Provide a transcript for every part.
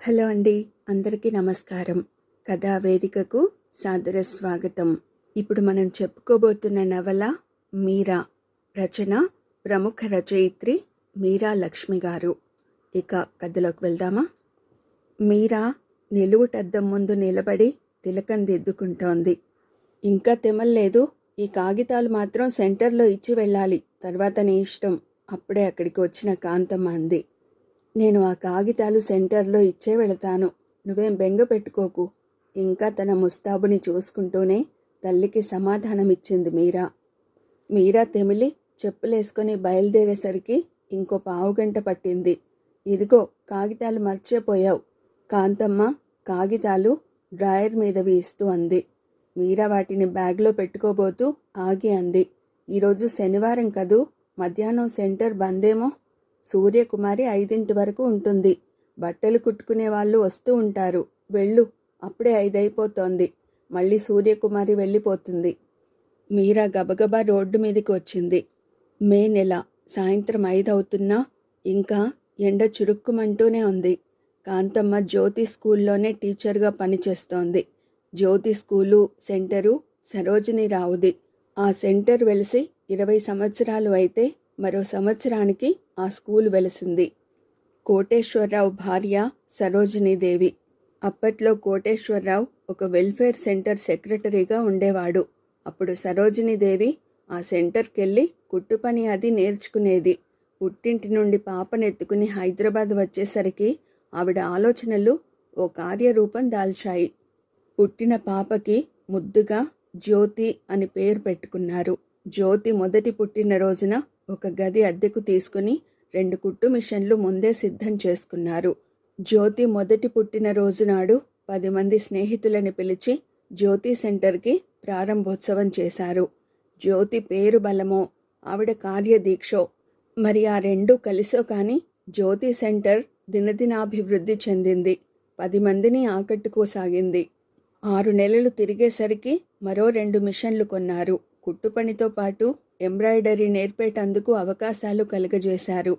Hello అండి అందరికీ నమస్కారం. కథా వేదికకు సాదర స్వాగతం. ఇప్పుడు మనం చెప్పుకోబోతున్న నవల మీరా రచన ప్రముఖ రచయిత్రి మీరా లక్ష్మి గారు. ఇక కథలోకి వెళ్దామా? మీరా నిలువుటద్దం ముందు నిలబడి తిలకం దిద్దుకుంటోంది. ఇంకా తెమల్లేదు ఈ కాగితాలు మాత్రం సెంటర్లో ఇచ్చి వెళ్ళాలి. తర్వాత నీ ఇష్టం. అప్పుడే అక్కడికి వచ్చిన కాంతమ్మ అంది. నేను ఆ కాగితాలు సెంటర్లో ఇచ్చే వెళతాను. నువ్వేం బెంగ పెట్టుకోకు. ఇంకా తన ముస్తాబుని చూసుకుంటూనే తల్లికి సమాధానమిచ్చింది మీరా. మీరా తెమిలి చెప్పులేసుకొని బయలుదేరేసరికి ఇంకో పావుగంట పట్టింది. ఇదిగో కాగితాలు మర్చిపోయావు. కాంతమ్మ కాగితాలు డ్రాయర్ మీద ఇస్తూ అంది. మీరా వాటిని బ్యాగ్లో పెట్టుకోబోతూ ఆగి అంది. ఈరోజు శనివారం కదూ? మధ్యాహ్నం సెంటర్ బందేమో? సూర్యకుమారి ఐదింటి వరకు ఉంటుంది. బట్టలు కుట్టుకునే వాళ్ళు వస్తూ ఉంటారు. వెళ్ళు అప్పుడే ఐదైపోతోంది మళ్ళీ సూర్యకుమారి వెళ్ళిపోతుంది. మీరా గబగబా రోడ్డు మీదకి వచ్చింది. మే నెల సాయంత్రం ఐదవుతున్నా ఇంకా ఎండ చురుక్కుమంటూనే ఉంది. కాంతమ్మ జ్యోతి స్కూల్లోనే టీచర్గా పనిచేస్తోంది. జ్యోతి స్కూలు సెంటరు సరోజిని రావుది ఆ సెంటర్ వెలిసి ఇరవై సంవత్సరాలు అయితే మరో సంవత్సరానికి ఆ స్కూల్ వెలిసింది. కోటేశ్వరరావు భార్య సరోజినీదేవి అప్పట్లో కోటేశ్వరరావు ఒక వెల్ఫేర్ సెంటర్ సెక్రటరీగా ఉండేవాడు. అప్పుడు సరోజినీదేవి ఆ సెంటర్కెళ్ళి కుట్టు పని అది నేర్చుకునేది. పుట్టింటి నుండి పాపనెత్తుకుని హైదరాబాద్ వచ్చేసరికి ఆవిడ ఆలోచనలు ఓ కార్యరూపం దాల్చాయి. పుట్టిన పాపకి ముద్దుగా జ్యోతి అని పేరు పెట్టుకున్నారు. జ్యోతి మొదటి పుట్టినరోజున ఒక గది అద్దెకు తీసుకుని రెండు కుట్టు మిషన్లు ముందే సిద్ధం చేసుకున్నారు. జ్యోతి మొదటి పుట్టినరోజు నాడు పది మంది స్నేహితులని పిలిచి జ్యోతి సెంటర్కి ప్రారంభోత్సవం చేశారు. జ్యోతి పేరు బలమో ఆవిడ కార్యదీక్షో మరి ఆ రెండు కలిసో కానీ జ్యోతి సెంటర్ దినదినాభివృద్ధి చెందింది. పది మందిని ఆకట్టుకోసాగింది. ఆరు నెలలు తిరిగేసరికి మరో రెండు మిషన్లు కొన్నారు. కుట్టుపనితో పాటు ఎంబ్రాయిడరీ నేర్పేటందుకు అవకాశాలు కలుగజేశారు.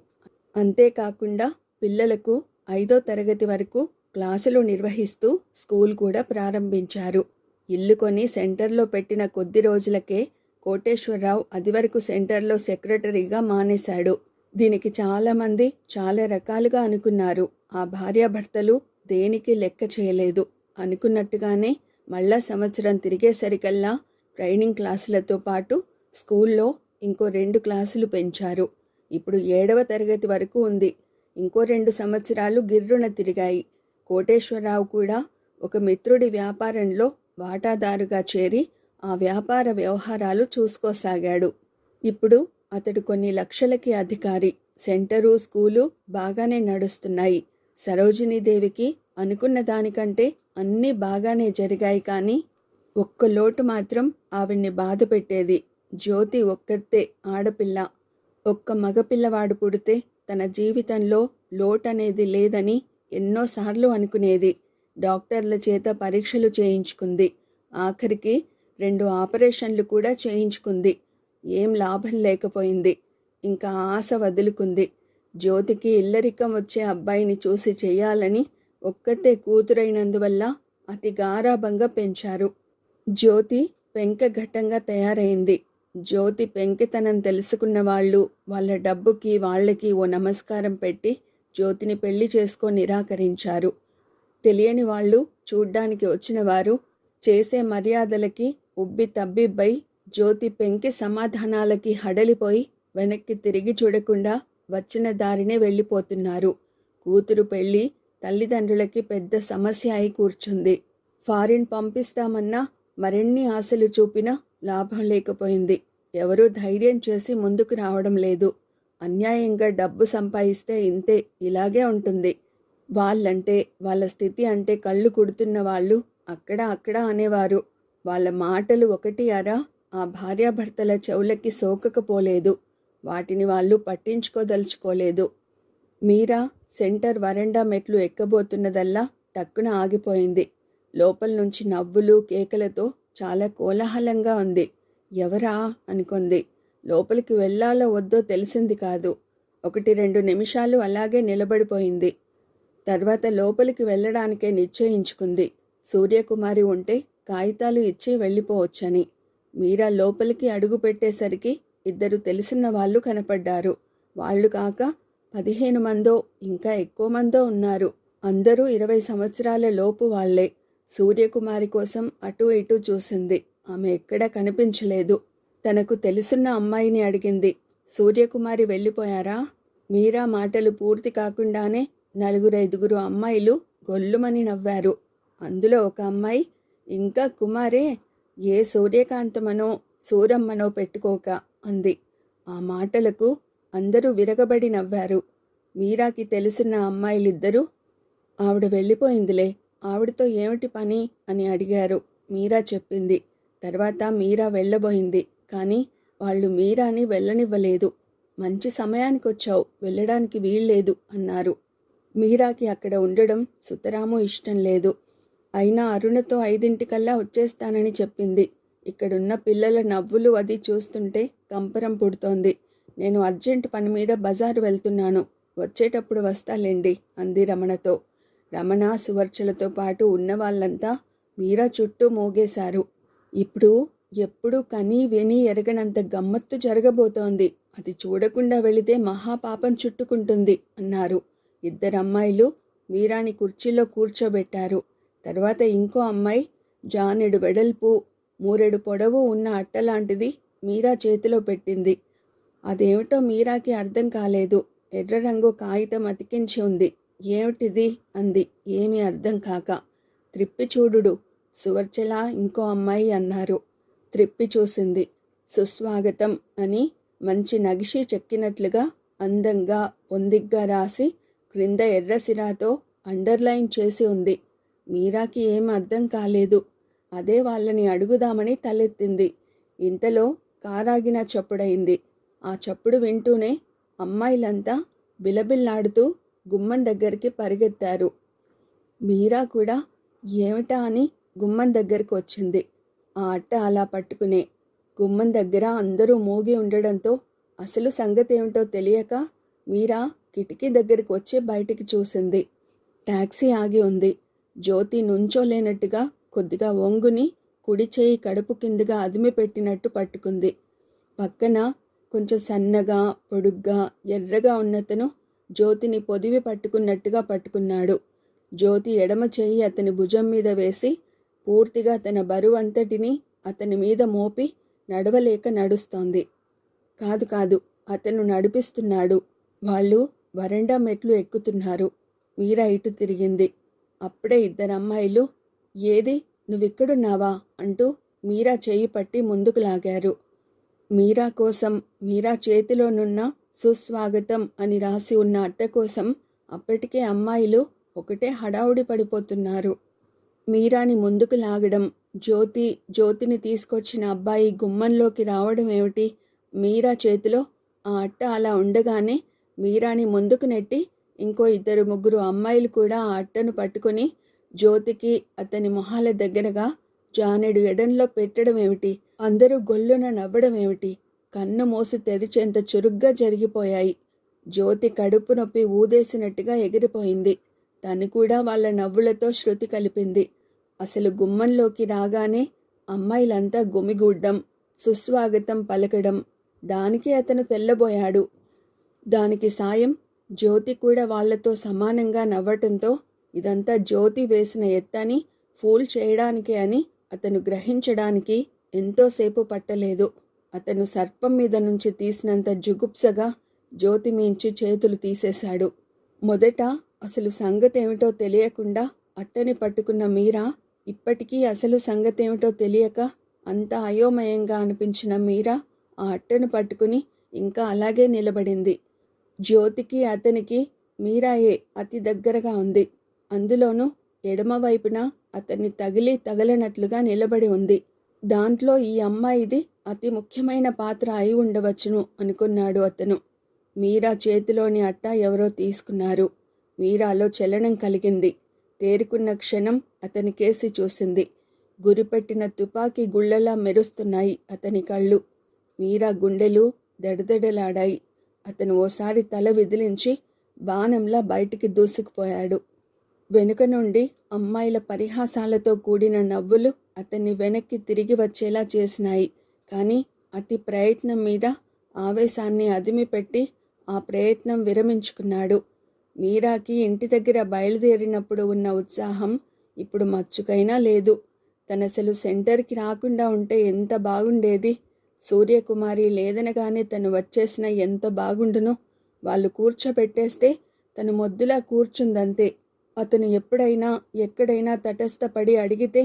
అంతేకాకుండా పిల్లలకు ఐదో తరగతి వరకు క్లాసులు నిర్వహిస్తూ స్కూల్ కూడా ప్రారంభించారు. ఇల్లు కొని సెంటర్లో పెట్టిన కొద్ది రోజులకే కోటేశ్వరరావు అదివరకు సెంటర్లో సెక్రటరీగా మానేశాడు. దీనికి చాలామంది చాలా రకాలుగా అనుకున్నారు. ఆ భార్యాభర్తలు దేనికి లెక్క చేయలేదు. అనుకున్నట్టుగానే మళ్ళా సంవత్సరం తిరిగేసరికల్లా ట్రైనింగ్ క్లాసులతో పాటు స్కూల్లో ఇంకో రెండు క్లాసులు పెంచారు. ఇప్పుడు ఏడవ తరగతి వరకు ఉంది. ఇంకో రెండు సంవత్సరాలు గిర్రున తిరిగాయి. కోటేశ్వరరావు కూడా ఒక మిత్రుడి వ్యాపారంలో వాటాదారుగా చేరి ఆ వ్యాపార వ్యవహారాలు చూసుకోసాగాడు. ఇప్పుడు అతడు కొన్ని లక్షలకి అధికారి. సెంటరు స్కూలు బాగానే నడుస్తున్నాయి. సరోజినీదేవికి అనుకున్న దానికంటే అన్నీ బాగానే జరిగాయి కానీ ఒక్క లోటు మాత్రం ఆవిడ్ని బాధ పెట్టేది జ్యోతి ఒక్కతే ఆడపిల్ల. ఒక్క మగపిల్లవాడు పుడితే తన జీవితంలో లోటనేది లేదని ఎన్నోసార్లు అనుకునేది. డాక్టర్ల చేత పరీక్షలు చేయించుకుంది. ఆఖరికి రెండు ఆపరేషన్లు కూడా చేయించుకుంది. ఏం లాభం లేకపోయింది. ఇంకా ఆశ వదులుకుంది. జ్యోతికి ఇల్లరికం వచ్చే అబ్బాయిని చూసి చేయాలని ఒక్కతే కూతురైనందువల్ల అతి గారాభంగా పెంచారు. జ్యోతి వెంకఘట్టంగా తయారైంది. జ్యోతి పెంకితనం తెలుసుకున్న వాళ్ళు వాళ్ళ డబ్బుకి వాళ్ళకి ఓ నమస్కారం పెట్టి జ్యోతిని పెళ్ళి చేసుకో నిరాకరించారు. తెలియని వాళ్ళు చూడ్డానికి వచ్చిన వారు చేసే మర్యాదలకి ఉబ్బి తబ్బిబ్బై జ్యోతి పెంకి సమాధానాలకి హడలిపోయి వెనక్కి తిరిగి చూడకుండా వచ్చిన దారినే వెళ్ళిపోతున్నారు. కూతురు పెళ్ళి తల్లిదండ్రులకి పెద్ద సమస్య అయి కూర్చుంది. ఫారిన్ పంపిస్తామన్నా మరిన్ని ఆశలు చూపినా లాభం లేకపోయింది. ఎవరూ ధైర్యం చేసి ముందుకు రావడం లేదు. అన్యాయంగా డబ్బు సంపాదిస్తే ఇంతే ఇలాగే ఉంటుంది. వాళ్ళంటే వాళ్ళ స్థితి అంటే కళ్ళు కుడుతున్న వాళ్ళు అక్కడ అక్కడ అనేవారు. వాళ్ళ మాటలు ఒకటి అరా ఆ భార్యాభర్తల చెవులకి సోకకపోలేదు. వాటిని వాళ్ళు పట్టించుకోదలుచుకోలేదు. మీరా సెంటర్ వరండా మెట్లు ఎక్కబోతున్నదల్లా టక్కున ఆగిపోయింది. లోపల నుంచి నవ్వులు కేకలతో చాలా కోలాహలంగా ఉంది. ఎవరా? అనుకుంది. లోపలికి వెళ్ళాలో వద్దో తెలిసింది కాదు. ఒకటి రెండు నిమిషాలు అలాగే నిలబడిపోయింది. తర్వాత లోపలికి వెళ్ళడానికే నిశ్చయించుకుంది. సూర్యకుమారి ఉంటే కాగితాలు ఇచ్చి వెళ్ళిపోవచ్చని. మీరా లోపలికి అడుగు పెట్టేసరికి ఇద్దరు తెలిసిన వాళ్ళు కనపడ్డారు. వాళ్ళు కాక పదిహేను మందో ఇంకా ఎక్కువ మందో ఉన్నారు. అందరూ ఇరవై సంవత్సరాల లోపు వాళ్ళే సూర్యకుమారి కోసం అటూ ఇటూ చూసింది. ఆమె ఎక్కడా కనిపించలేదు. తనకు తెలుసున్న అమ్మాయిని అడిగింది. సూర్యకుమారి వెళ్ళిపోయారా? మీరా మాటలు పూర్తి కాకుండానే నలుగురైదుగురు అమ్మాయిలు గొల్లుమని నవ్వారు. అందులో ఒక అమ్మాయి ఇంకా కుమారే ఏ సూర్యకాంతమనో సూరమ్మనో పెట్టుకోక అంది. ఆ మాటలకు అందరూ విరగబడి నవ్వారు. మీరాకి తెలిసిన అమ్మాయిలిద్దరూ? ఆవిడ వెళ్ళిపోయిందిలే. ఆవిడతో ఏమిటి పని? అని అడిగారు. మీరా చెప్పింది. తర్వాత మీరా వెళ్ళబోయింది. కానీ వాళ్ళు మీరాని వెళ్ళనివ్వలేదు. మంచి సమయానికి వచ్చావు వెళ్ళడానికి వీల్లేదు అన్నారు. మీరాకి అక్కడ ఉండడం సుతరాము ఇష్టం లేదు. అయినా అరుణతో ఐదింటికల్లా వచ్చేస్తానని చెప్పింది. ఇక్కడున్న పిల్లల నవ్వులు అది చూస్తుంటే కంపరం పుడుతోంది. నేను అర్జెంట్ పని మీద బజారు వెళ్తున్నాను. వచ్చేటప్పుడు వస్తాలేండి అంది రమణతో. రమణ సువర్చలతో పాటు ఉన్న వాళ్ళంతా మీరా చుట్టూ మోగేశారు. ఇప్పుడు ఎప్పుడు కని విని ఎరగనంత గమ్మత్తు జరగబోతోంది. అది చూడకుండా వెళితే మహాపాపం చుట్టుకుంటుంది అన్నారు. ఇద్దరు అమ్మాయిలు మీరాని కుర్చీలో కూర్చోబెట్టారు. తర్వాత ఇంకో అమ్మాయి జానెడు వెడల్పు మూరెడు పొడవు ఉన్న అట్టలాంటిది మీరా చేతిలో పెట్టింది. అదేమిటో మీరాకి అర్థం కాలేదు. ఎర్ర రంగు కాగితం అతికించి ఉంది. ఏమిటిది? అంది. ఏమీ అర్థం కాక. త్రిప్పి చూడుడు. సువర్చల ఇంకో అమ్మాయి అన్నారు. త్రిప్పి చూసింది. సుస్వాగతం అని మంచి నగిషి చెక్కినట్లుగా అందంగా పొందిగ్గా రాసి క్రింద ఎర్రసిరాతో అండర్లైన్ చేసి ఉంది. మీరాకి ఏం అర్థం కాలేదు. అదే వాళ్ళని అడుగుదామని తలెత్తింది. ఇంతలో కారాగిన చప్పుడైంది. ఆ చప్పుడు వింటూనే అమ్మాయిలంతా బిలబిల్లాడుతూ గుమ్మం దగ్గరికి పరిగెత్తారు. మీరా కూడా ఏమిటా అని గుమ్మం దగ్గరికి వచ్చింది. ఆ అట్ట అలా పట్టుకునే గుమ్మం దగ్గర అందరూ మోగి ఉండడంతో అసలు సంగతి ఏమిటో తెలియక మీరా కిటికీ దగ్గరికి వచ్చి బయటికి చూసింది. ట్యాక్సీ ఆగి ఉంది. జ్యోతి నుంచోలేనట్టుగా కొద్దిగా వంగుని కుడి చేయి కడుపు కిందగా అదిమి పెట్టినట్టు పట్టుకుంది. పక్కన కొంచెం సన్నగా పొడుగ్గా ఎర్రగా ఉన్నతను జ్యోతిని పొదివి పట్టుకున్నట్టుగా పట్టుకున్నాడు. జ్యోతి ఎడమ చేయి అతని భుజం మీద వేసి పూర్తిగా తన బరువంతటిని అతని మీద మోపి నడవలేక నడుస్తోంది. కాదు కాదు అతను నడిపిస్తున్నాడు. వాళ్ళు వరండా మెట్లు ఎక్కుతున్నారు. మీరా ఇటు తిరిగింది. అప్పుడే ఇద్దరు అమ్మాయిలు ఏది? నువ్విక్కడున్నావా? అంటూ మీరా చేయి పట్టి ముందుకు లాగారు. మీరా కోసం మీరా చేతిలోనున్న సుస్వాగతం అని రాసి ఉన్న అట్ట కోసం అప్పటికే అమ్మాయిలు ఒకటే హడావుడి పడిపోతున్నారు. మీరాని ముందుకు లాగడం జ్యోతి జ్యోతిని తీసుకొచ్చిన అబ్బాయి గుమ్మంలోకి రావడం ఏమిటి? మీరా చేతిలో? ఆ అట్ట అలా ఉండగానే మీరాని ముందుకు నెట్టి ఇంకో ఇద్దరు ముగ్గురు అమ్మాయిలు కూడా ఆ అట్టను పట్టుకుని జ్యోతికి అతని మొహాల దగ్గరగా జానెడు ఎడంలో పెట్టడం ఏమిటి? అందరూ గొల్లున నవ్వడం ఏమిటి? కన్ను మూసి తెరిచేంత చురుగ్గా జరిగిపోయాయి. జ్యోతి కడుపు నొప్పి ఊదేసినట్టుగా ఎగిరిపోయింది. తను కూడా వాళ్ళ నవ్వులతో శృతి కలిపింది. అసలు గుమ్మంలోకి రాగానే అమ్మాయిలంతా గుమిగూడ్డం సుస్వాగతం పలకడం. దానికి అతను తెల్లబోయాడు. దానికి సాయం జ్యోతి కూడా వాళ్ళతో సమానంగా నవ్వటంతో ఇదంతా జ్యోతి వేసిన ఎత్తని ఫూల్ చేయడానికే అని అతను గ్రహించడానికి ఎంతోసేపు పట్టలేదు. అతను సర్పం మీద నుంచి తీసినంత జుగుప్సగా జ్యోతి మించి చేతులు తీసేశాడు. మొదట అసలు సంగతేమిటో తెలియకుండా అట్టని పట్టుకున్న మీరా ఇప్పటికీ అసలు సంగతేమిటో తెలియక అంత అయోమయంగా అనిపించిన మీరా ఆ అట్టను పట్టుకుని ఇంకా అలాగే నిలబడింది. జ్యోతికి అతనికి మీరాయే అతి దగ్గరగా ఉంది. అందులోనూ ఎడమవైపున అతన్ని తగిలి తగలనట్లుగా నిలబడి ఉంది. దాంట్లో ఈ అమ్మాయిది అతి ముఖ్యమైన పాత్ర అయి ఉండవచ్చును అనుకున్నాడు అతను. మీరా చేతిలోని అట్ట ఎవరో తీసుకున్నారు. మీరాలో చలనం కలిగింది. తేరుకున్న క్షణం అతని కేసి చూసింది. గురిపెట్టిన తుపాకీ గుళ్ళలా మెరుస్తున్నాయి అతని కళ్ళు. మీరా గుండెలు దడదడలాడాయి. అతను ఓసారి తల విదిలించి బాణంలా బయటికి దూసుకుపోయాడు. వెనుక నుండి అమ్మాయిల పరిహాసాలతో కూడిన నవ్వులు అతన్ని వెనక్కి తిరిగి వచ్చేలా చేసినాయి. కానీ అతి ప్రయత్నం మీద ఆవేశాన్ని అదిమిపెట్టి ఆ ప్రయత్నం విరమించుకున్నాడు. మీరాకి ఇంటి దగ్గర బయలుదేరినప్పుడు ఉన్న ఉత్సాహం ఇప్పుడు మచ్చుకైనా లేదు. తనసలు సెంటర్కి రాకుండా ఉంటే ఎంత బాగుండేది? సూర్యకుమారి లేదనగానే తను వచ్చేసిన ఎంత బాగుండును? వాళ్ళు కూర్చోబెట్టేస్తే తను మొద్దులా కూర్చుందంతే. అతను ఎప్పుడైనా ఎక్కడైనా తటస్థపడి అడిగితే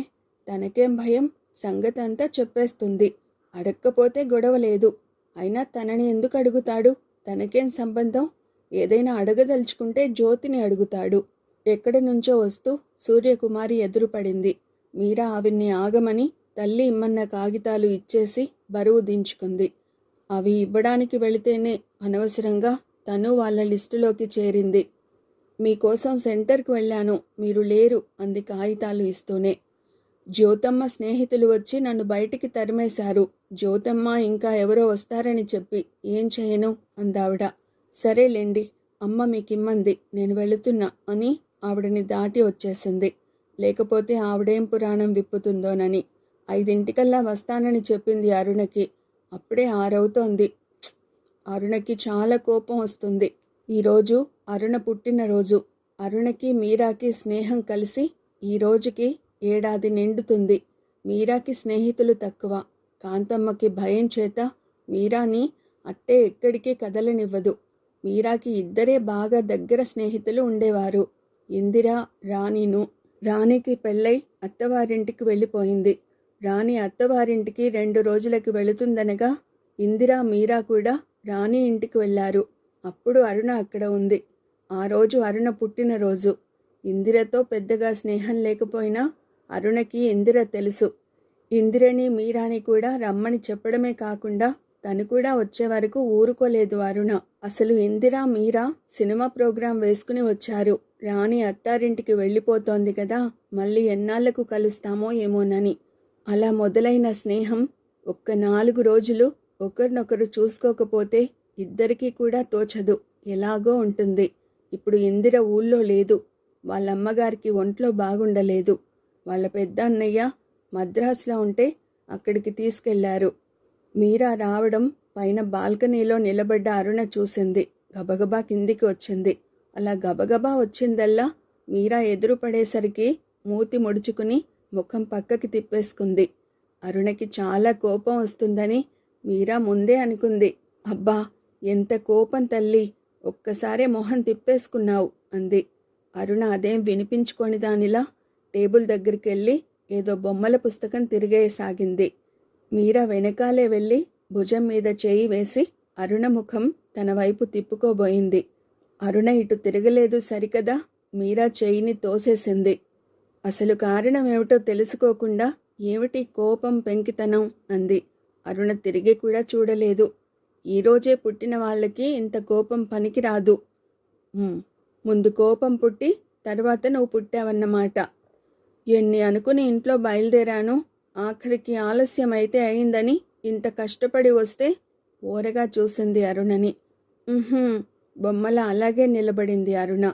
తనకేం భయం? సంగతి అంతా చెప్పేస్తుంది. అడక్కపోతే గొడవ లేదు అయినా తనని ఎందుకు అడుగుతాడు? తనకేం సంబంధం? ఏదైనా అడగదలుచుకుంటే జ్యోతిని అడుగుతాడు. ఎక్కడి నుంచో వస్తూ సూర్యకుమారి ఎదురుపడింది. మీరా ఆవిడ్ని ఆగమని తల్లి ఇమ్మన్న కాగితాలు ఇచ్చేసి బరువు దించుకుంది. అవి ఇవ్వడానికి వెళితేనే అనవసరంగా తను వాళ్ళ లిస్టులోకి చేరింది. మీకోసం సెంటర్కి వెళ్ళాను మీరు లేరు అంది కాగితాలు ఇస్తూనే. జ్యోతమ్మ స్నేహితులు వచ్చి నన్ను బయటికి తరిమేశారు. జ్యోతమ్మ ఇంకా ఎవరో వస్తారని చెప్పి ఏం చేయను అందావిడ. సరేలేండి అమ్మ మీకిమ్మంది నేను వెళుతున్నా అని ఆవిడని దాటి వచ్చేసింది. లేకపోతే ఆవిడేం పురాణం విప్పుతుందోనని. ఐదింటికల్లా వస్తానని చెప్పింది అరుణకి. అప్పుడే ఆరవుతోంది. అరుణకి చాలా కోపం వస్తుంది. ఈరోజు అరుణ పుట్టినరోజు. అరుణకి మీరాకి స్నేహం కలిసి ఈ రోజుకి ఏడాది నిండుతుంది. మీరాకి స్నేహితులు తక్కువ. కాంతమ్మకి భయం చేత మీరాని అట్టే ఎక్కడికి కదలనివ్వదు. మీరాకి ఇద్దరే బాగా దగ్గర స్నేహితులు ఉండేవారు. ఇందిర రాణిను రాణికి పెళ్ళై అత్తవారింటికి వెళ్ళిపోయింది. రాణి అత్తవారింటికి రెండు రోజులకి వెళుతుందనగా ఇందిరా మీరా కూడా రాణి ఇంటికి వెళ్ళారు. అప్పుడు అరుణ అక్కడ ఉంది. ఆ రోజు అరుణ పుట్టినరోజు. ఇందిరతో పెద్దగా స్నేహం లేకపోయినా అరుణకి ఇందిర తెలుసు. ఇందిరని మీరాని కూడా రమ్మని చెప్పడమే కాకుండా తను కూడా వచ్చే వరకు ఊరుకోలేదు అరుణ. అసలు ఇందిర మీరా సినిమా ప్రోగ్రాం వేసుకుని వచ్చారు. రాణి అత్తారింటికి వెళ్ళిపోతోంది కదా మళ్ళీ ఎన్నాళ్ళకు కలుస్తామో ఏమోనని. అలా మొదలైన స్నేహం ఒక్క నాలుగు రోజులు ఒకరినొకరు చూసుకోకపోతే ఇద్దరికీ కూడా తోచదు ఎలాగో ఉంటుంది. ఇప్పుడు ఇందిర ఊళ్ళో లేదు వాళ్ళ అమ్మగారికి ఒంట్లో బాగుండలేదు. వాళ్ళ పెద్ద అన్నయ్య మద్రాసులో ఉంటే అక్కడికి తీసుకెళ్ళారు. మీరా రావడం పైన బాల్కనీలో నిలబడ్డ అరుణ చూసింది గబగబా కిందికి వచ్చింది. అలా గబగబా వచ్చిందల్లా మీరా ఎదురు పడేసరికి మూతి ముడుచుకుని ముఖం పక్కకి తిప్పేసుకుంది. అరుణకి చాలా కోపం వస్తుందని మీరా ముందే అనుకుంది. అబ్బా ఎంత కోపం తల్లి ఒక్కసారే మొహం తిప్పేసుకున్నావు అంది. అరుణ అదేం వినిపించుకొని దానిలా టేబుల్ దగ్గరికి వెళ్ళి ఏదో బొమ్మల పుస్తకం తిరిగేయసాగింది. మీరా వెనకాలే వెళ్ళి భుజం మీద చేయి వేసి అరుణ ముఖం తన వైపు తిప్పుకోబోయింది. అరుణ ఇటు తిరగలేదు సరికదా? మీరా చేయిని తోసేసింది. అసలు కారణం ఏమిటో తెలుసుకోకుండా ఏమిటి కోపం పెంకితనం? అంది. అరుణ తిరిగి కూడా చూడలేదు. ఈరోజే పుట్టిన వాళ్ళకి ఇంత కోపం పనికిరాదు. ముందు కోపం పుట్టి తర్వాత నువ్వు పుట్టావన్నమాట. ఎన్ని అనుకుని ఇంట్లో బయలుదేరాను? ఆఖరికి ఆలస్యం అయితే అయిందని ఇంత కష్టపడి వస్తే ఓరగా చూసింది అరుణని. బొమ్మల అలాగే నిలబడింది అరుణ.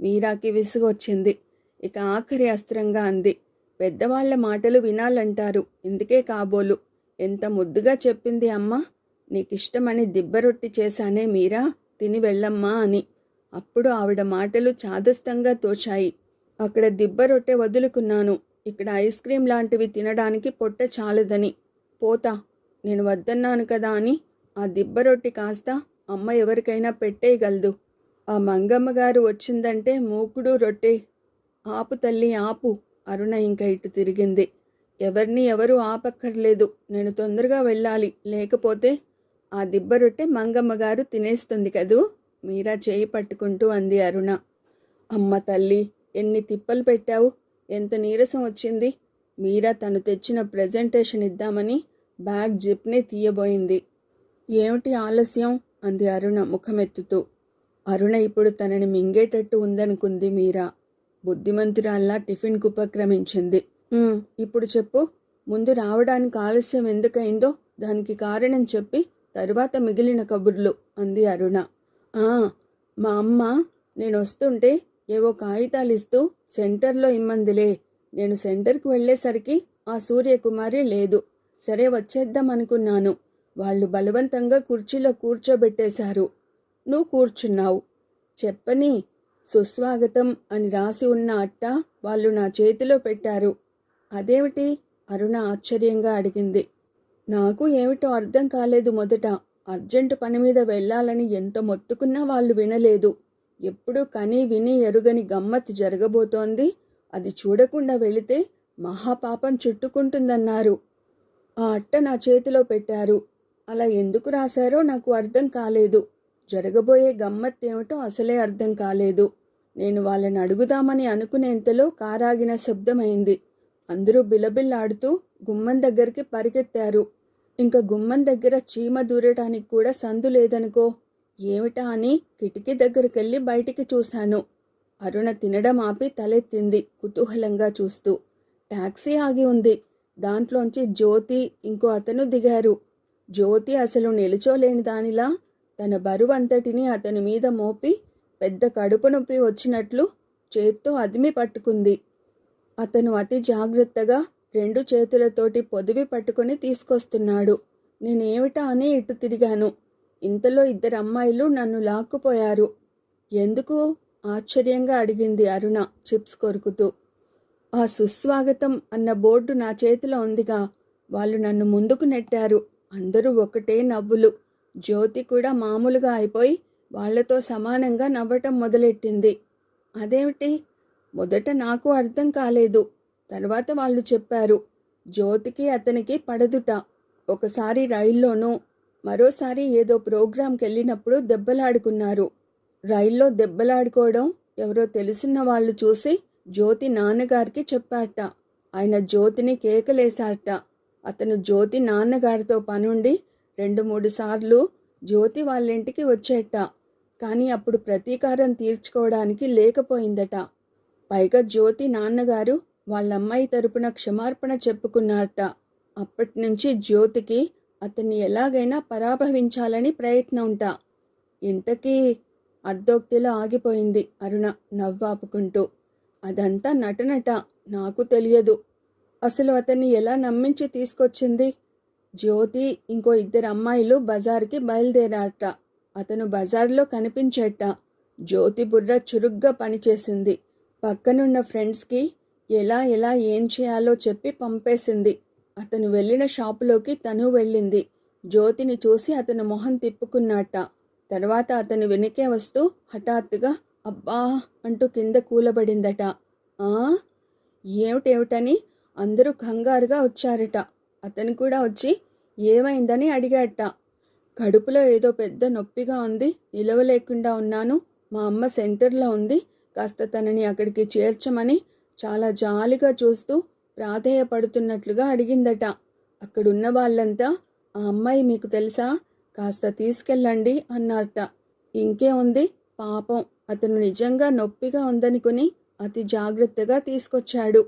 మీరాకి విసుగొచ్చింది. ఇక ఆఖరి అస్త్రంగా అంది. పెద్దవాళ్ళ మాటలు వినాలంటారు. ఇందుకే కాబోలు. ఎంత ముద్దుగా చెప్పింది అమ్మ. నీకిష్టమని దిబ్బరొట్టి చేశానే మీరా. తిని వెళ్ళమ్మా అని. అప్పుడు ఆవిడ మాటలు చాదస్తంగా తోచాయి. అక్కడ దిబ్బరొట్టె వదులుకున్నాను. ఇక్కడ ఐస్ క్రీం లాంటివి తినడానికి పొట్ట చాలదని. పోతా. నేను వద్దన్నాను కదా అని. ఆ దిబ్బరొట్టి కాస్త అమ్మ ఎవరికైనా పెట్టేయగలదు. ఆ మంగమ్మ గారు వచ్చిందంటే మూకుడు రొట్టె. ఆపు తల్లి ఆపు. అరుణ ఇంకా ఇటు తిరిగింది. ఎవరిని ఎవరు ఆపక్కర్లేదు. నేను తొందరగా వెళ్ళాలి. లేకపోతే ఆ దిబ్బ రొట్టె మంగమ్మ గారు తినేస్తుంది కదూ? మీరా చేయి పట్టుకుంటూ అంది అరుణ. అమ్మ తల్లి ఎన్ని తిప్పలు పెట్టావు? ఎంత నీరసం వచ్చింది? మీరా తను తెచ్చిన ప్రజెంటేషన్ ఇద్దామని బ్యాగ్ జిప్ని తీయబోయింది. ఏమిటి ఆలస్యం? అంది అరుణ ముఖమెత్తుతూ. అరుణ ఇప్పుడు తనని మింగేటట్టు ఉందనుకుంది మీరా. బుద్ధిమంతురాల్లా టిఫిన్కు ఉపక్రమించింది "ఉమ్, ఇప్పుడు చెప్పు. ముందు రావడానికి ఆలస్యం ఎందుకైందో దానికి కారణం చెప్పి తరువాత మిగిలిన కబుర్లు అంది అరుణ. ఆ మా అమ్మ నేను వస్తుంటే ఏవో కాగితాలు ఇస్తూ సెంటర్లో ఇమ్మందిలే. నేను సెంటర్కి వెళ్ళేసరికి ఆ సూర్యకుమారి లేదు. సరే వచ్చేద్దాం అనుకున్నాను వాళ్ళు బలవంతంగా కుర్చీలో కూర్చోబెట్టేశారు. నువ్వు కూర్చున్నావు. చెప్పని సుస్వాగతం అని రాసి ఉన్న అట్ట వాళ్ళు నా చేతిలో పెట్టారు. అదేమిటి? అరుణ ఆశ్చర్యంగా అడిగింది. నాకు ఏమిటో అర్థం కాలేదు మొదట. అర్జెంటు పని మీద వెళ్ళాలని ఎంత మొత్తుకున్నా వాళ్ళు వినలేదు. ఎప్పుడు కని విని ఎరుగని గమ్మత్తు జరగబోతోంది. అది చూడకుండా వెళితే మహాపాపం చుట్టుకుంటుందన్నారు. ఆ అట్ట నా చేతిలో పెట్టారు. అలా ఎందుకు రాశారో నాకు అర్థం కాలేదు. జరగబోయే గమ్మత్ ఏమిటో అసలే అర్థం కాలేదు. నేను వాళ్ళని అడుగుదామని అనుకునేంతలో కారాగిన శబ్దమైంది. అందరూ బిలబిల్లాడుతూ గుమ్మం దగ్గరికి పరిగెత్తారు. ఇంకా గుమ్మం దగ్గర చీమ దూరటానికి కూడా సందు లేదనుకో ఏమిటా అని కిటికీ దగ్గరికెళ్ళి బయటికి చూశాను. అరుణ తినడం ఆపి తలెత్తింది కుతూహలంగా చూస్తూ. టాక్సీ ఆగి ఉంది. దాంట్లోంచి జ్యోతి ఇంకో అతను దిగారు. జ్యోతి అసలు నిలుచోలేని దానిలా తన బరువంతటిని అతని మీద మోపి పెద్ద కడుపు నొప్పి వచ్చినట్లు చేత్తో అదిమి పట్టుకుంది. అతను అతి జాగ్రత్తగా రెండు చేతులతోటి పొదివి పట్టుకొని తీసుకొస్తున్నాడు. నేనేమిటా అని ఇటు తిరిగాను. ఇంతలో ఇద్దరు అమ్మాయిలు నన్ను లాక్కుపోయారు. ఎందుకు? ఆశ్చర్యంగా అడిగింది అరుణ చిప్స్ కొరుకుతూ. ఆ సుస్వాగతం అన్న బోర్డు నా చేతిలో ఉందిగా. వాళ్ళు నన్ను ముందుకు నెట్టారు. అందరూ ఒకటే నవ్వులు. జ్యోతి కూడా మామూలుగా అయిపోయి వాళ్ళతో సమానంగా నవ్వటం మొదలెట్టింది. అదేమిటి? మొదట నాకు అర్థం కాలేదు. తర్వాత వాళ్ళు చెప్పారు. జ్యోతికి అతనికి పడదుట. ఒకసారి రైల్లోనూ మరోసారి ఏదో ప్రోగ్రాంకి వెళ్ళినప్పుడు దెబ్బలాడుకున్నారు. రైల్లో దెబ్బలాడుకోవడం ఎవరో తెలిసిన వాళ్ళు చూసి జ్యోతి నాన్నగారికి చెప్పాట ఆయన జ్యోతిని కేకలేశారట. అతను జ్యోతి నాన్నగారితో పనుండి రెండు మూడు సార్లు జ్యోతి వాళ్ళ ఇంటికి వచ్చేట. కానీ అప్పుడు ప్రతీకారం తీర్చుకోవడానికి లేకపోయిందట. పైగా జ్యోతి నాన్నగారు వాళ్ళ అమ్మాయి తరపున క్షమార్పణ చెప్పుకున్నారట. అప్పటి నుంచి జ్యోతికి అతన్ని ఎలాగైనా పరాభవించాలని ప్రయత్నంట. ఇంతకీ అర్ధోక్తిలో ఆగిపోయింది అరుణ నవ్వాపుకుంటూ. అదంతా నటనట నాకు తెలియదు. అసలు అతన్ని ఎలా నమ్మించి తీసుకొచ్చింది? జ్యోతి ఇంకో ఇద్దరు అమ్మాయిలు బజార్కి బయలుదేరాట అతను బజార్లో కనిపించేట. జ్యోతి బుర్ర చురుగ్గా పనిచేసింది. పక్కనున్న ఫ్రెండ్స్కి ఎలా ఎలా ఏం చేయాలో చెప్పి పంపేసింది. అతను వెళ్ళిన షాపులోకి తను వెళ్ళింది. జ్యోతిని చూసి అతను మొహం తిప్పుకున్నట్ట తర్వాత అతను వెనకే వస్తూ హఠాత్తుగా అబ్బా అంటూ కింద కూలబడిందట. ఆ? ఏమిటేమిటని? అందరూ కంగారుగా వచ్చారట. అతను కూడా వచ్చి ఏమైందని అడిగాట కడుపులో ఏదో పెద్ద నొప్పిగా ఉంది నిలవలేకుండా ఉన్నాను. మా అమ్మ సెంటర్లో ఉంది. కాస్త తనని అక్కడికి చేర్చమని చాలా జాలిగా చూస్తూ ప్రాధేయపడుతున్నట్లుగా అడిగిందట. అక్కడున్న వాళ్ళంతా ఆ అమ్మాయి మీకు తెలుసా? కాస్త తీసుకెళ్ళండి అన్నారట. ఇంకే ఉంది? పాపం. అతను నిజంగా నొప్పిగా ఉందనుకుని అతి జాగ్రత్తగా తీసుకొచ్చాడు.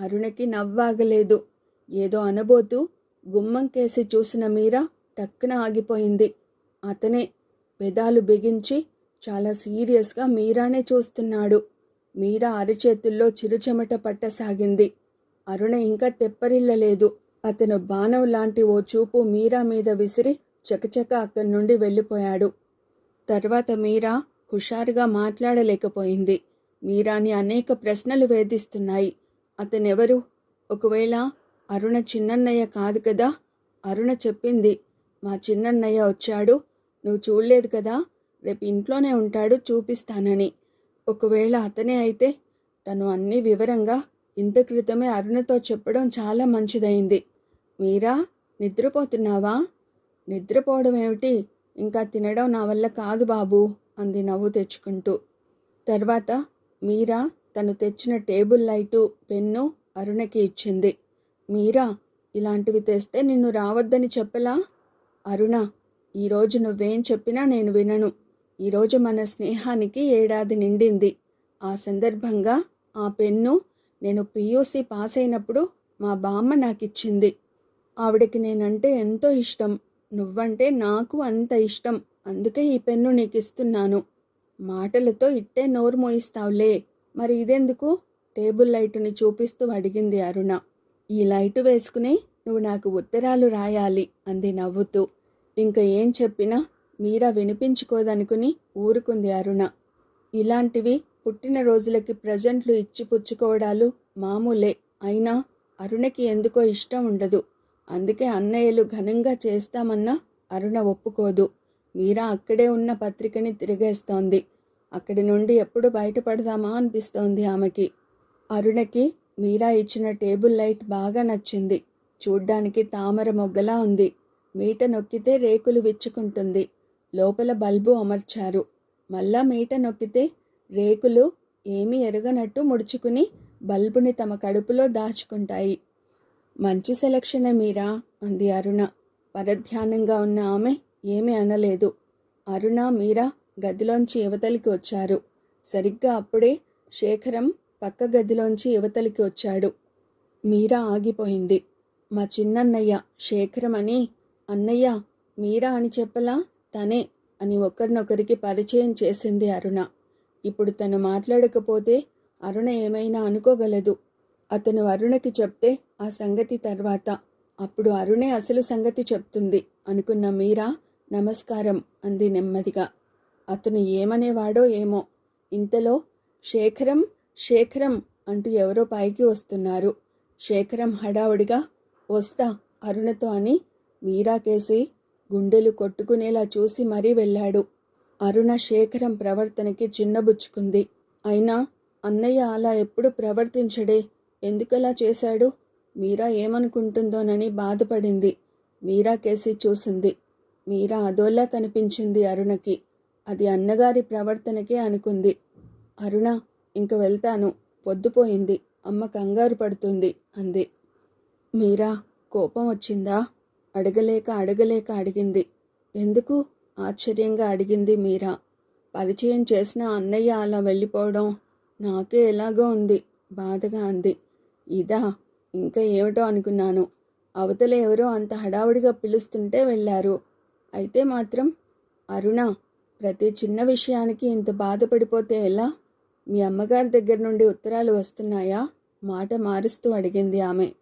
అరుణకి నవ్వాగలేదు. ఏదో అనబోతూ గుమ్మం కేసి చూసిన మీరా టక్కున ఆగిపోయింది. అతనే పెదాలు బిగించి చాలా సీరియస్గా మీరానే చూస్తున్నాడు. మీరా అరిచేతుల్లో చిరుచెమట పట్టసాగింది. అరుణ ఇంకా తెప్పరిల్లలేదు. అతను బాణం లాంటి ఓ చూపు మీరా మీద విసిరి చకచక అక్కడి నుండి వెళ్ళిపోయాడు. తర్వాత మీరా హుషారుగా మాట్లాడలేకపోయింది. మీరాని అనేక ప్రశ్నలు వేధిస్తున్నాయి. అతనెవరు? ఒకవేళ అరుణ చిన్నన్నయ్య కాదు కదా? అరుణ చెప్పింది. మా చిన్నన్నయ్య వచ్చాడు. నువ్వు చూడలేదు కదా? రేపు ఇంట్లోనే ఉంటాడు చూపిస్తానని. ఒకవేళ అతనే అయితే తను అన్ని వివరంగా ఇంత క్రితమే అరుణతో చెప్పడం చాలా మంచిదైంది. మీరా? నిద్రపోతున్నావా? నిద్రపోవడం ఏమిటి? ఇంకా తినడం నా వల్ల కాదు బాబు అంది నవ్వు తెచ్చుకుంటూ. తర్వాత మీరా? తను తెచ్చిన టేబుల్ లైటు పెన్ను అరుణకి ఇచ్చింది. మీరా ఇలాంటివి తెస్తే నిన్ను రావద్దని చెప్పలా? అరుణ ఈరోజు నువ్వేం చెప్పినా నేను వినను. ఈరోజు మన స్నేహానికి ఏడాది నిండింది. ఆ సందర్భంగా ఆ పెన్ను నేను పియూసీ పాస్ అయినప్పుడు మా బామ్మ నాకిచ్చింది. ఆవిడకి నేనంటే ఎంతో ఇష్టం. నువ్వంటే నాకు అంత ఇష్టం. అందుకే ఈ పెన్ను నీకు ఇస్తున్నాను మాటలతో ఇట్టే నోరు మోయిస్తావులే. మరి ఇదెందుకు? టేబుల్ లైటుని చూపిస్తూ అడిగింది అరుణ. ఈ లైటు వేసుకుని నువ్వు నాకు ఉత్తరాలు రాయాలి అంది నవ్వుతూ. ఇంకా ఏం చెప్పినా మీరా వినిపించుకోదనుకుని ఊరుకుంది అరుణ. ఇలాంటివి పుట్టినరోజులకి ప్రజెంట్లు ఇచ్చి పుచ్చుకోవడాలు మామూలే. అయినా అరుణకి ఎందుకో ఇష్టం ఉండదు. అందుకే అన్నయ్యలు ఘనంగా చేస్తామన్నా అరుణ ఒప్పుకోదు. మీరా అక్కడే ఉన్న పత్రికని తిరిగేస్తోంది. అక్కడి నుండి ఎప్పుడు బయటపడదామా అనిపిస్తోంది ఆమెకి. అరుణకి మీరా ఇచ్చిన టేబుల్ లైట్ బాగా నచ్చింది. చూడ్డానికి తామర మొగ్గలా ఉంది. మీట నొక్కితే రేకులు విచ్చుకుంటుంది. లోపల బల్బు అమర్చారు. మళ్ళా మీట నొక్కితే రేకులు ఏమీ ఎరగనట్టు ముడుచుకుని బల్బుని తమ కడుపులో దాచుకుంటాయి. మంచి సెలక్షనే మీరా? అంది అరుణ. పరధ్యానంగా ఉన్న ఆమె ఏమీ అనలేదు. అరుణ మీరా గదిలోంచి యువతలికి వచ్చారు. సరిగ్గా అప్పుడే శేఖరం పక్క గదిలోంచి యువతలికి వచ్చాడు. మీరా ఆగిపోయింది. మా చిన్నన్నయ్య శేఖరం అని అన్నయ్య మీరా అని చెప్పలా? తనే అని ఒకరినొకరికి పరిచయం చేసింది అరుణ. ఇప్పుడు తను మాట్లాడకపోతే అరుణ ఏమైనా అనుకోగలదు. అతను అరుణకి చెప్తే ఆ సంగతి తర్వాత. అప్పుడు అరుణే అసలు సంగతి చెప్తుంది. అనుకున్న మీరా నమస్కారం అంది నెమ్మదిగా. అతను ఏమనేవాడో ఏమో. ఇంతలో శేఖరం శేఖరం అంటూ ఎవరో పైకి వస్తున్నారు. శేఖరం హడావుడిగా వస్తా అరుణతో అని మీరాకేసి గుండెలు కొట్టుకునేలా చూసి మరీ వెళ్ళాడు. అరుణ శేఖరం ప్రవర్తనకి చిన్నబుచ్చుకుంది. అయినా అన్నయ్య అలా ఎప్పుడు ప్రవర్తించడే? ఎందుకలా చేశాడు? మీరా ఏమనుకుంటుందోనని బాధపడింది. మీరా కేసి చూసింది. మీరా అదోలా కనిపించింది అరుణకి. అది అన్నగారి ప్రవర్తనకే అనుకుంది. అరుణ ఇంక వెళ్తాను. పొద్దుపోయింది అమ్మ కంగారు పడుతుంది అంది. మీరా కోపం వచ్చిందా? అడగలేక అడగలేక అడిగింది. ఎందుకు? ఆశ్చర్యంగా అడిగింది మీరా. పరిచయం చేసిన అన్నయ్య అలా వెళ్ళిపోవడం నాకే ఎలాగో ఉంది. బాధగా అంది. ఇదా ఇంకా ఏమిటో అనుకున్నాను. అవతల ఎవరో అంత హడావుడిగా పిలుస్తుంటే వెళ్ళారు. అయితే మాత్రం అరుణ ప్రతి చిన్న విషయానికి ఇంత బాధపడిపోతే ఎలా? మీ అమ్మగారి దగ్గర నుండి ఉత్తరాలు వస్తున్నాయా? మాట మారుస్తూ అడిగింది ఆమె.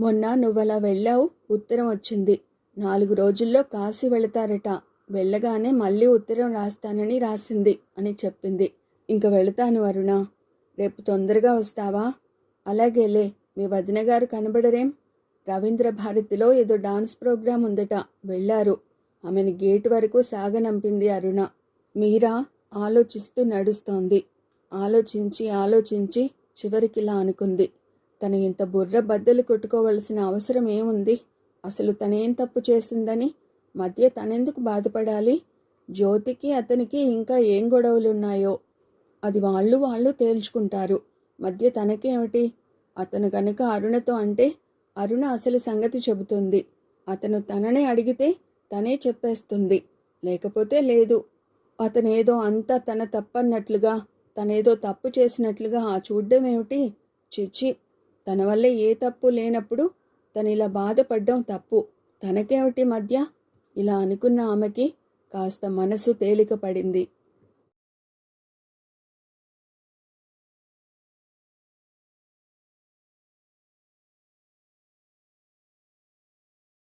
మొన్న నువ్వలా వెళ్ళావు? ఉత్తరం వచ్చింది. నాలుగు రోజుల్లో కాశీ వెళతారట. వెళ్ళగానే మళ్ళీ ఉత్తరం రాస్తానని రాసింది అని చెప్పింది. ఇంక వెళతాను అరుణ. రేపు తొందరగా వస్తావా? అలాగేలే. మీ వదిన గారు కనబడరేం? రవీంద్ర భారతిలో ఏదో డాన్స్ ప్రోగ్రాం ఉందట. వెళ్ళారు. ఆమెను గేటు వరకు సాగనంపింది అరుణ. మీరా ఆలోచిస్తూ నడుస్తోంది. ఆలోచించి ఆలోచించి చివరికిలా అనుకుంది. తను ఇంత బుర్ర బద్దలు కొట్టుకోవలసిన అవసరం ఏముంది? అసలు తనేం తప్పు చేసిందని? మధ్య తనెందుకు బాధపడాలి? జ్యోతికి అతనికి ఇంకా ఏం గొడవలున్నాయో? అది వాళ్ళు వాళ్ళు తేల్చుకుంటారు. మధ్య తనకేమిటి? అతను కనుక అరుణతో అంటే అరుణ అసలు సంగతి చెబుతుంది. అతను తననే అడిగితే తనే చెప్పేస్తుంది. లేకపోతే లేదు. అతనేదో అంతా తన తప్పన్నట్లుగా తనేదో తప్పు చేసినట్లుగా ఆ చూడ్డం ఏమిటి చిచ్చి తన వల్లే ఏ తప్పు లేనప్పుడు తను ఇలా బాధపడ్డం తప్పు. తనకేమిటి మధ్య? ఇలా అనుకున్న ఆమెకి కాస్త మనసు తేలిక పడింది